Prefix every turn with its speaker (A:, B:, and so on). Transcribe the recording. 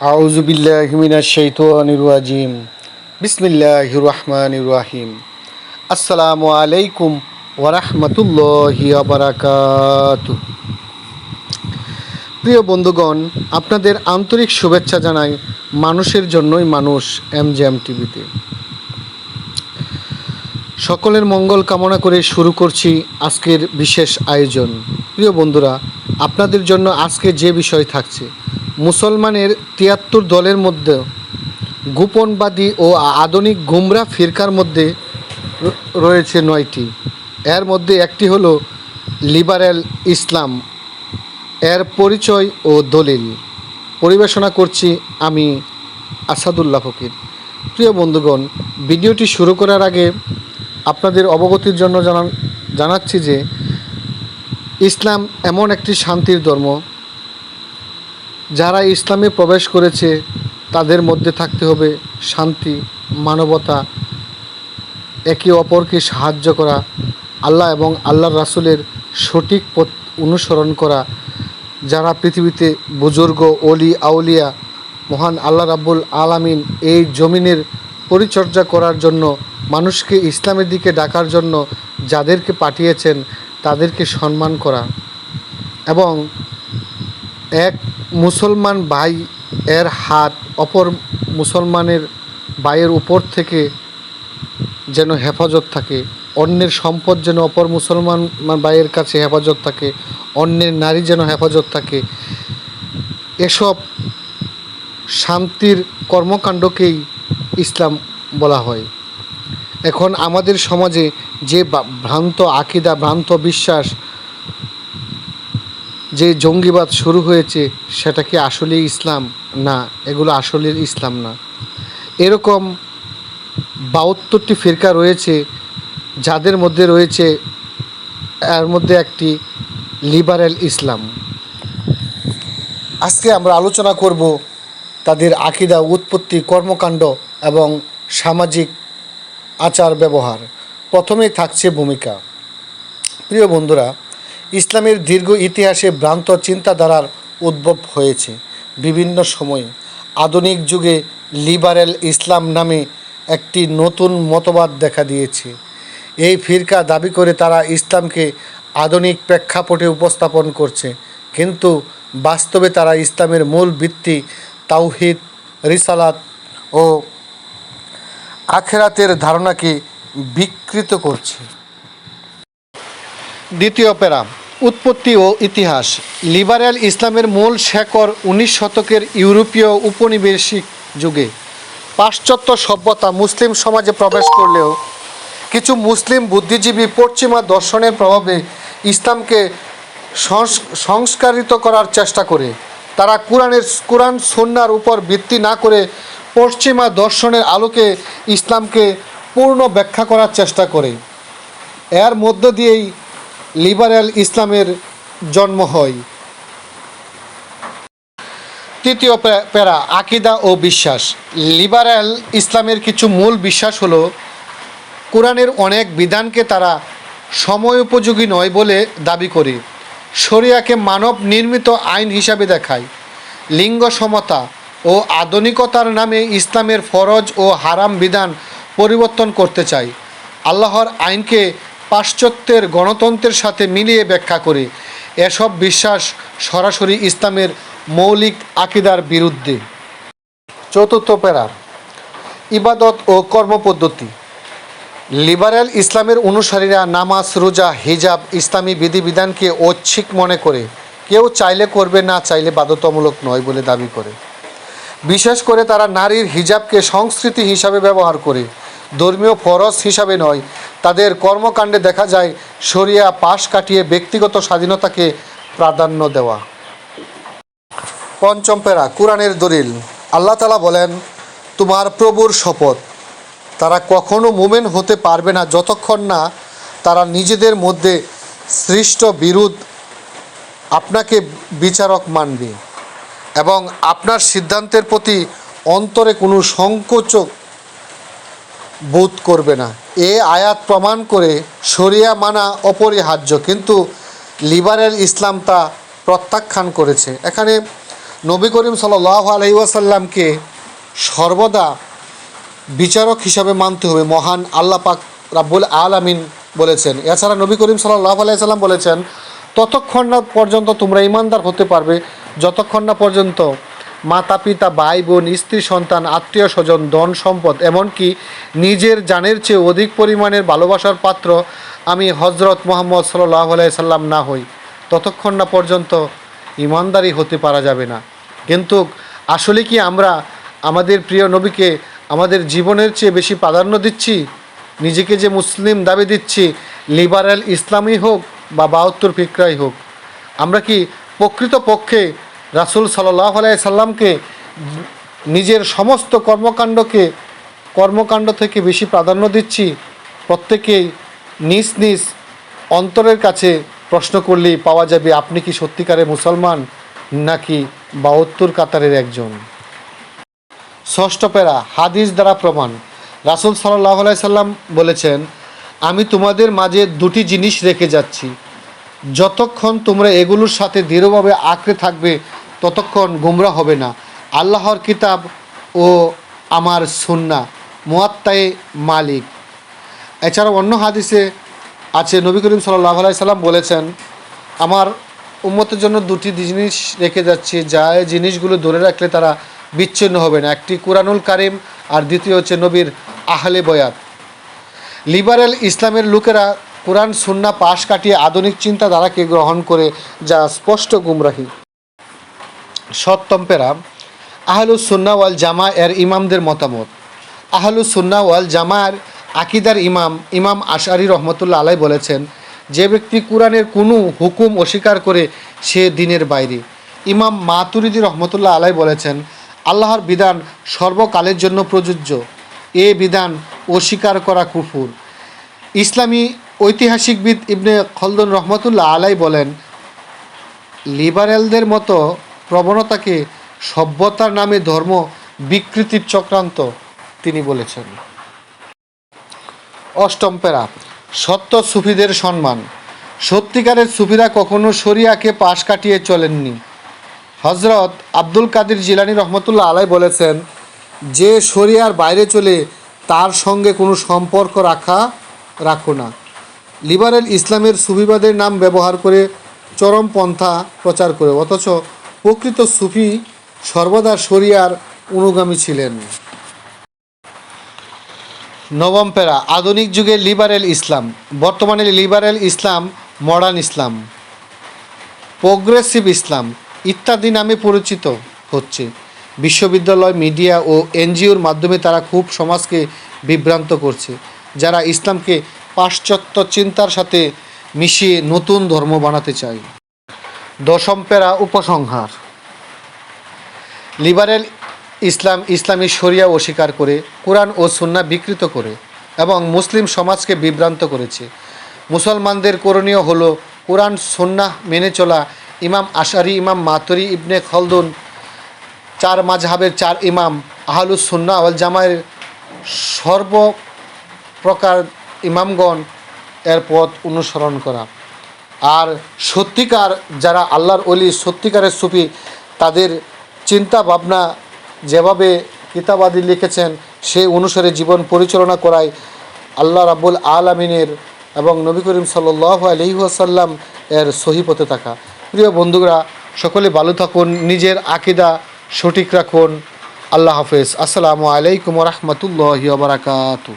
A: আউযু বিল্লাহি মিনাশ শাইতানির রাজিম। বিসমিল্লাহির রহমানির রহিম। আসসালামু আলাইকুম ওয়া রাহমাতুল্লাহি ওয়া বারাকাতুহু। প্রিয় বন্ধুগণ, আপনাদের আন্তরিক শুভেচ্ছা জানাই মানুষের জন্যই মানুষ এমজেএম টিভিতে। সকলের মঙ্গল কামনা করে শুরু করছি আজকের বিশেষ আয়োজন। প্রিয় বন্ধুরা, আপনাদের জন্য আজকে যে বিষয় থাকছে মুসলমানের তিয়াত্তর দলের মধ্যে গোপনবাদী ও আধুনিক গুমরা ফিরকার মধ্যে রয়েছে নয়টি। এর মধ্যে একটি হলো লিবারেল ইসলাম। এর পরিচয় ও দলিল। পরিবেশনা করছি আমি আসাদুল্লাহ ফকির। প্রিয় বন্ধুগণ, ভিডিওটি শুরু করার আগে আপনাদের অবগতির জন্য জানান জানাচ্ছি যে ইসলাম এমন একটি শান্তির ধর্ম যারা ইসলামে প্রবেশ করেছে, তাদের মধ্যে থাকতে হবে শান্তি, মানবতা, একে অপরকে সাহায্য করা, আল্লাহ এবং আল্লাহর রাসূলের সঠিক পথ অনুসরণ করা। যারা পৃথিবীতে বুজুর্গ অলি আউলিয়া, মহান আল্লাহ রাব্বুল আলামিন এই জমিনের পরিচর্যা করার জন্য, মানুষকে ইসলামের দিকে ডাকার জন্য যাদেরকে পাঠিয়েছেন, তাদেরকে সম্মান করা। এবং এক মুসলমান ভাই এর হাত অপর মুসলমানের ভাইয়ের উপর থেকে যেন হেফাজত থাকে, অন্যের সম্পদ যেন অপর মুসলমান ভাইয়ের কাছে হেফাজত থাকে, অন্যের নারী যেন হেফাজত থাকে। এসব শান্তির কর্মকাণ্ডকেই ইসলাম বলা হয়। এখন আমাদের সমাজে যে ভ্রান্ত আকিদা, ভ্রান্ত বিশ্বাস যে জঙ্গিবাদ শুরু হয়েছে, সেটা কি আসলে ইসলাম? না, এগুলো আসলে ইসলাম না। এরকম বাহাত্তরটি ফিরকা রয়েছে, যাদের মধ্যে রয়েছে, এর মধ্যে একটি লিবারেল ইসলাম। আজকে আমরা আলোচনা করব তাদের আকিদা, উৎপত্তি, কর্মকাণ্ড এবং সামাজিক আচার ব্যবহার প্রথমেই থাকছে ভূমিকা। প্রিয় বন্ধুরা ইসলামের দীর্ঘ ইতিহাসে ভ্রান্ত চিন্তাধারার উদ্ভব হয়েছে। বিভিন্ন সময়ে আধুনিক যুগে লিবারেল ইসলাম নামে একটি নতুন মতবাদ দেখা দিয়েছে। এই ফিরকা দাবি করে তারা ইসলামকে আধুনিক প্রেক্ষাপটে উপস্থাপন করছে, কিন্তু বাস্তবে তারা ইসলামের মূল ভিত্তি তাওহিদ, রিসালাত ও আখেরাতের ধারণাকে বিকৃত করছে। দ্বিতীয় প্যারা উৎপত্তি ও ইতিহাস। লিবারেল ইসলামের মূল শেকড় উনিশ শতকের ইউরোপীয় উপনিবেশিক যুগে। পাশ্চাত্য সভ্যতা মুসলিম সমাজে প্রবেশ করলেও কিছু মুসলিম বুদ্ধিজীবী পশ্চিমা দর্শনের প্রভাবে ইসলামকে সংস- সংস্কারিত করার চেষ্টা করে। তারা কোরআনের, কোরআন সন্ন্যার উপর ভিত্তি না করে পশ্চিমা দর্শনের আলোকে ইসলামকে পূর্ণ ব্যাখ্যা করার চেষ্টা করে। এর মধ্য দিয়েই লিবারেল ইসলামের জন্ম হয়। তৃতীয় প্যা- প্যারা, আকিদা ও বিশ্বাস। লিবারেল ইসলামের কিছু মূল বিশ্বাস হলো, কোরআনের অনেক বিধানকে তারা সময় উপযোগী নয় বলে দাবি করে। শরিয়াকে মানব নির্মিত আইন হিসাবে দেখায়। লিঙ্গ সমতা ও আধুনিকতার নামে ইসলামের ফরজ ও হারাম বিধান পরিবর্তন করতে চায়। আল্লাহর আইনকে পাশ্চাত্যের গণতন্ত্রের সাথে মিলিয়ে ব্যাখ্যা করে এসব বিশ্বাস সরাসরি ইসলামের মৌলিক আকিদার বিরুদ্ধে। চতুর্থ প্যারা ইবাদত ও কর্মপদ্ধতি। লিবারেল ইসলামের অনুসারীরা নামাজ, রোজা, হিজাব, ইসলামী বিধিবিধানকে ঐচ্ছিক মনে করে। কেউ চাইলে করবে, না চাইলে বাধ্যতামূলক নয় বলে দাবি করে। বিশেষ করে তারা নারীর হিজাবকে সংস্কৃতি হিসাবে ব্যবহার করে। ধর্মীয় ফরজ হিসাবে নয়। তাদের কর্মকাণ্ডে দেখা যায়, শরিয়া পাশ কাটিয়ে ব্যক্তিগত স্বাধীনতাকে প্রাধান্য দেওয়া। পঞ্চম পেরা কোরআনের দলিল। আল্লাহ তালা বলেন, তোমার প্রভুর শপথ। তারা কখনো মুমেন হতে পারবে না যতক্ষণ না তারা নিজেদের মধ্যে সৃষ্ট বিরোধ আপনাকে বিচারক মানবে এবং আপনার সিদ্ধান্তের প্রতি অন্তরে কোনো সংকোচক বোধ করবে না। এ আয়াত প্রমাণ করে শরিয়া মানা অপরিহার্য, কিন্তু লিবারেল ইসলাম তা প্রত্যাখ্যান করেছে। এখানে নবী করিম সাল্লাহ আলহিউসাল্লামকে সর্বদা বিচারক হিসাবে মানতে হবে, মহান আল্লাহ পাক রাব্বুল আলামিন বলেছেন। এছাড়া নবী করিম সাল্লাহ আলাইসাল্লাম বলেছেন, ততক্ষণ না পর্যন্ত তোমরা ইমানদার হতে পারবে, যতক্ষণ না পর্যন্ত মাতা পিতা ভাই বোন স্ত্রী, সন্তান, আত্মীয় স্বজন, ধন সম্পদ, এমনকি নিজের জানের চেয়ে অধিক পরিমাণের ভালোবাসার পাত্র আমি হজরত মোহাম্মদ সাল্লাহ সাল্লাম না হই। ততক্ষণ না পর্যন্ত ইমানদারি হতে পারা যাবে না। কিন্তু আসলে কি আমরা আমাদের প্রিয় নবীকে আমাদের জীবনের চেয়ে বেশি প্রাধান্য দিচ্ছি? নিজেকে যে মুসলিম দাবি দিচ্ছি, লিবারেল ইসলামই হোক বা বাহাত্তর ফিকরাই হোক। আমরা কি প্রকৃত পক্ষে রাসুল সাল্লাহ সাল্লামকে নিজের সমস্ত কর্মকাণ্ডকে, কর্মকাণ্ড থেকে বেশি প্রাধান্য দিচ্ছি। প্রত্যেকেই নিজ নিজ অন্তরের কাছে প্রশ্ন করলেই পাওয়া যাবে, আপনি কি সত্যিকারে মুসলমান নাকি বাহাত্তর কাতারের একজন? ষষ্ঠ পেরা হাদিস দ্বারা প্রমাণ। রাসুল সাল্লাহ সাল্লাম বলেছেন, আমি তোমাদের মাঝে দুটি জিনিস রেখে যাচ্ছি। যতক্ষণ তোমরা এগুলোর সাথে দৃঢ়ভাবে আঁকড়ে থাকবে ততক্ষণ গুমরা হবে না। আল্লাহর কিতাব ও আমার সুন্না মুয়াত্তায়ে মালিক। এছাড়াও অন্য হাদিসে আছে, নবী করিম সাল্লাহ সাল্লাম বলেছেন, আমার উম্মতের জন্য দুটি জিনিস রেখে যাচ্ছি। যা জিনিসগুলো ধরে রাখলে তারা বিচ্ছিন্ন হবে না। একটি কুরআনুল কারিম আর দ্বিতীয় হচ্ছে নবীর আহলে বয়াত। লিবারেল ইসলামের লোকেরা কোরআন সুন্না পাশ কাটিয়ে আধুনিক চিন্তাধারাকে গ্রহণ করে যা স্পষ্ট গুমরাহী। সপ্তম পেরা আহলুস সুন্না ওয়াল জামা এর ইমামদের মতামত। আহলু সুন্না ওয়াল জামার আকিদার ইমাম ইমাম আশারি রহমতুল্লা আলাই বলেছেন, যে ব্যক্তি কোরআনের কোনো হুকুম অস্বীকার করে সে দিনের বাইরে। ইমাম মাতুরিদি রহমতুল্লাহ আলাই বলেছেন, আল্লাহর বিধান সর্বকালের জন্য প্রযোজ্য। এ বিধান অস্বীকার করা কুফুর। ইসলামী ঐতিহাসিকবিদ ইবনে খলদন রহমতুল্লাহ আলাই বলেন, লিবারেলদের মতো প্রবণতাকে সভ্যতার নামে ধর্ম বিকৃতির চক্রান্ত, তিনি বলেছেন। অষ্টম পেরা সত্য সুফিদের সম্মান। সত্যিকারের সুফিরা কখনো শরিয়াকে পাশ কাটিয়ে চলেননি। হজরত আব্দুল কাদির জিলানি রহমতুল্লাহ আলাই বলেছেন, যে শরিয়ার বাইরে চলে তার সঙ্গে কোনো সম্পর্ক রাখা, রাখো না। লিবারেল ইসলামের সুফিবাদের নাম ব্যবহার করে চরম পন্থা প্রচার করে। অথচ প্রকৃত সুফি সর্বদা শরিয়ার অনুগামী ছিলেন। নবম পেরা আধুনিক যুগে লিবারেল ইসলাম বর্তমানে লিবারেল ইসলাম, মডার্ন ইসলাম। প্রোগ্রেসিভ ইসলাম, ইত্যাদি নামে পরিচিত হচ্ছে। বিশ্ববিদ্যালয়, মিডিয়া ও এনজিওর মাধ্যমে তারা খুব সমাজকে বিভ্রান্ত করছে, যারা ইসলামকে পাশ্চাত্য চিন্তার সাথে মিশিয়ে নতুন ধর্ম বানাতে চায়। দশম পেরা উপসংহার। লিবারেল ইসলাম, ইসলামী শরিয়া অস্বীকার করে, কোরআন ও সুন্না বিকৃত করে এবং মুসলিম সমাজকে বিভ্রান্ত করেছে। মুসলমানদের করণীয় হল কোরআন, সুন্নাহ মেনে চলা। ইমাম আশারি ইমাম মাতরি, ইবনে খলদুন, চার মাঝহাবের চার ইমাম, আহলুস সুন্না ওয়াল জামায়ের সর্বপ্রকার ইমামগণ এর পথ অনুসরণ করা। সত্যিকার যারা আল্লাহর অলি সত্যিকারের সুফি, তাদের চিন্তা ভাবনা যেভাবে কিতাবাদি লিখেছেন, সে অনুসারে জীবন পরিচালনা করায় আল্লাহ রাব্বুল আলমিনের এবং নবী করিম সাল্লাহ আলহিহাসাল্লাম এর সহিপথে থাকা। প্রিয় বন্ধুরা, সকলে ভালো থাকুন, নিজের আকিদা সঠিক রাখুন। আল্লাহ হাফেজ। আসসালামু আলাইকুম রহমতুল্লাহ বারাকাতু